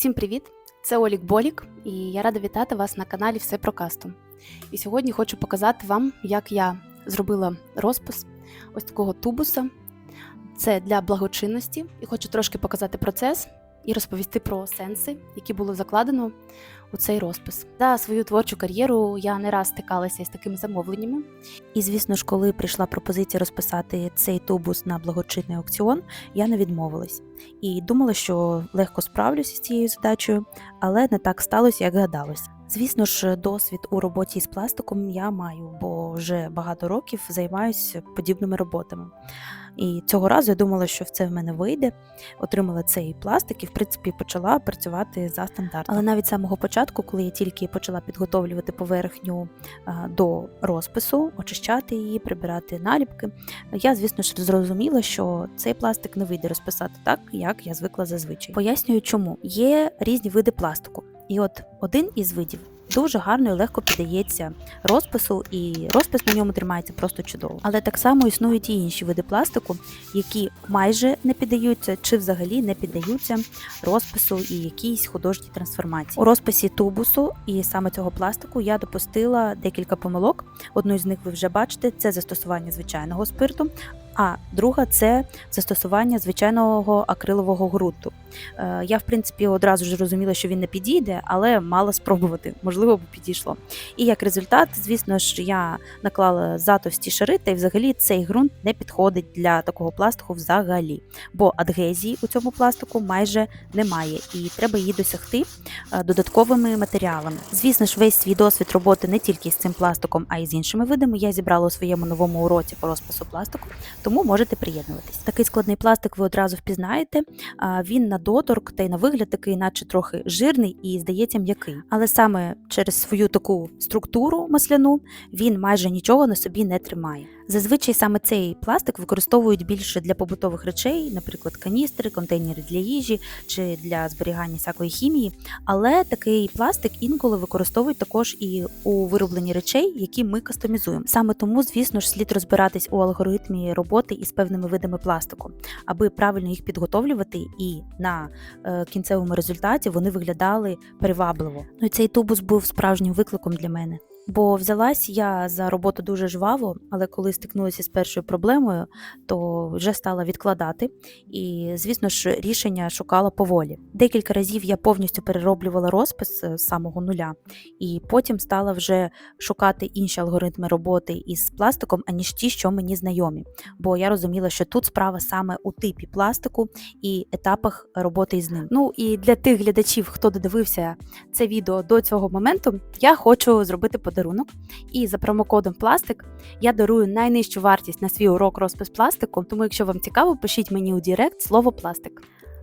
Усім привіт! Це Олік Болік, і я рада вітати вас на каналі Все про касту. І сьогодні хочу показати вам, як я зробила розпис ось такого тубуса. Це для благочинності, і хочу трошки показати процес і розповісти про сенси, які було закладено у цей розпис. За свою творчу кар'єру я не раз стикалася із такими замовленнями, І звісно ж, коли прийшла пропозиція розписати цей тубус на благочинний аукціон, я не відмовилась і думала, що легко справлюся з цією задачею, але не так сталося, як гадалось. Звісно ж, досвід у роботі з пластиком я маю, бо вже багато років займаюся подібними роботами. І цього разу я думала, що це в мене вийде, отримала цей пластик і, в принципі, почала працювати за стандартом. Але навіть з самого початку, коли я тільки почала підготовлювати поверхню до розпису, очищати її, прибирати наліпки, я, звісно ж, зрозуміла, що цей пластик не вийде розписати так, як я звикла зазвичай. Пояснюю, чому є різні види пластику. І от один із видів дуже гарно і легко піддається розпису, і розпис на ньому тримається просто чудово. Але так само існують і інші види пластику, які майже не піддаються чи взагалі не піддаються розпису і якійсь художній трансформації. У розписі тубусу і саме цього пластику я допустила декілька помилок. Одну з них ви вже бачите: це застосування звичайного спирту. А друга це застосування звичайного акрилового ґрунту. Е, Я, в принципі, одразу ж зрозуміла, що він не підійде, але мала спробувати, можливо, б підійшло. І як результат, звісно ж, я наклала затовсті шари, та й взагалі цей ґрунт не підходить для такого пластику взагалі, бо адгезії у цьому пластику майже немає, і треба її досягти е, додатковими матеріалами. Звісно ж, весь свій досвід роботи не тільки з цим пластиком, а й з іншими видами я зібрала у своєму новому уроці по розпису пластику, тому можете приєднуватись. Такий складний пластик ви одразу впізнаєте. Він на доторк та й на вигляд такий, наче трохи жирний і здається м'який. Але саме через свою таку структуру масляну він майже нічого на собі не тримає. Зазвичай саме цей пластик використовують більше для побутових речей, наприклад, каністри, контейнери для їжі чи для зберігання всякої хімії. Але такий пластик інколи використовують також і у виробленні речей, які ми кастомізуємо. Саме тому, звісно ж, слід розбиратись у алгоритмі роботи із певними видами пластику, аби правильно їх підготовлювати і на е, кінцевому результаті вони виглядали привабливо. Ну і цей тубус був справжнім викликом для мене. Бо взялась я за роботу дуже жваво, але коли стикнулася з першою проблемою, то вже стала відкладати. І, звісно ж, рішення шукала поволі. Декілька разів я повністю перероблювала розпис е, з самого нуля, і потім стала вже шукати інші алгоритми роботи із пластиком, аніж ті, що мені знайомі. Бо я розуміла, що тут справа саме у типі пластику і етапах роботи із ним. Ну і для тих глядачів, хто додивився це відео до цього моменту, я хочу зробити подарунок. І за промокодом пластик я дарую найнижчу вартість на свій урок розпис пластику. Тому, якщо вам цікаво, пишіть мені у Дірект слово пластик.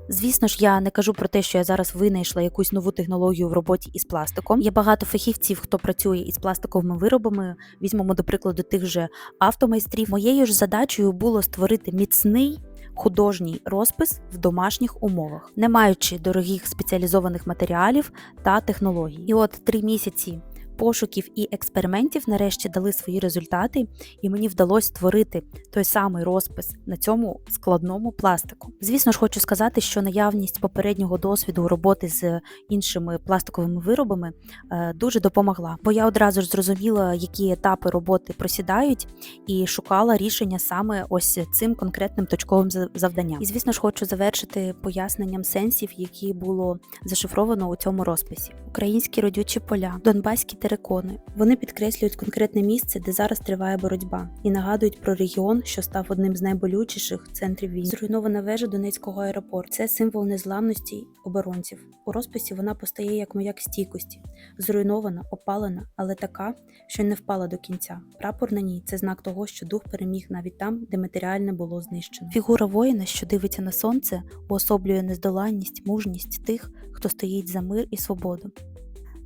Звісно ж, я не кажу про те, що я зараз винайшла якусь нову технологію в роботі із пластиком. Є багато фахівців, хто працює із пластиковими виробами. Візьмемо, до прикладу, тих же автомайстрів. Моєю ж задачею було створити міцний. Художній розпис в домашніх умовах, не маючи дорогих спеціалізованих матеріалів та технологій. І от три місяці пошуків і експериментів нарешті дали свої результати, і мені вдалося створити той самий розпис на цьому складному пластику. Звісно ж, хочу сказати, що наявність попереднього досвіду роботи з іншими пластиковими виробами е, дуже допомогла, бо я одразу ж зрозуміла, які етапи роботи просідають, і шукала рішення саме ось цим конкретним точковим завданням. І звісно ж, хочу завершити поясненням сенсів, які було зашифровано у цьому розписі. Українські родючі поля, донбаські терикони. Вони підкреслюють конкретне місце, де зараз триває боротьба, і нагадують про регіон, що став одним з найболючіших центрів війни. Зруйнована вежа Донецького аеропорту. Це символ незламності оборонців. У розписі вона постає як маяк стійкості, зруйнована, опалена, але така, що не впала до кінця. Прапор на ній це знак того, що дух переміг навіть там, де матеріальне було знищено. Фігура воїна, що дивиться на сонце, уособлює нездоланність, мужність тих, хто стоїть за мир і свободу.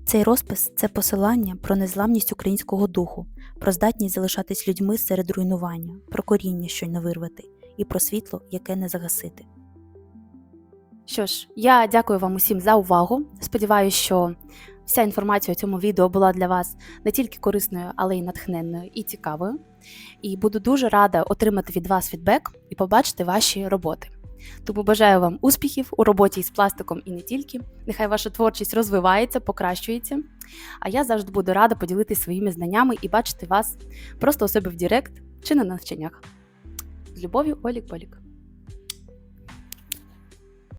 Цей розпис це посилання про незламність українського духу, про здатність залишатись людьми серед руйнування, про коріння, що не вирвати, і про світло, яке не загасити. Що ж, я дякую вам усім за увагу. Сподіваюся, що вся інформація у цьому відео була для вас не тільки корисною, але й натхненною і цікавою. І буду дуже рада отримати від вас фідбек і побачити ваші роботи. Тому бажаю вам успіхів у роботі із пластиком і не тільки. Нехай ваша творчість розвивається, покращується. А я завжди буду рада поділитися своїми знаннями і бачити вас просто у себе в Дірект чи на навчаннях. З любов'ю, Олік Болік.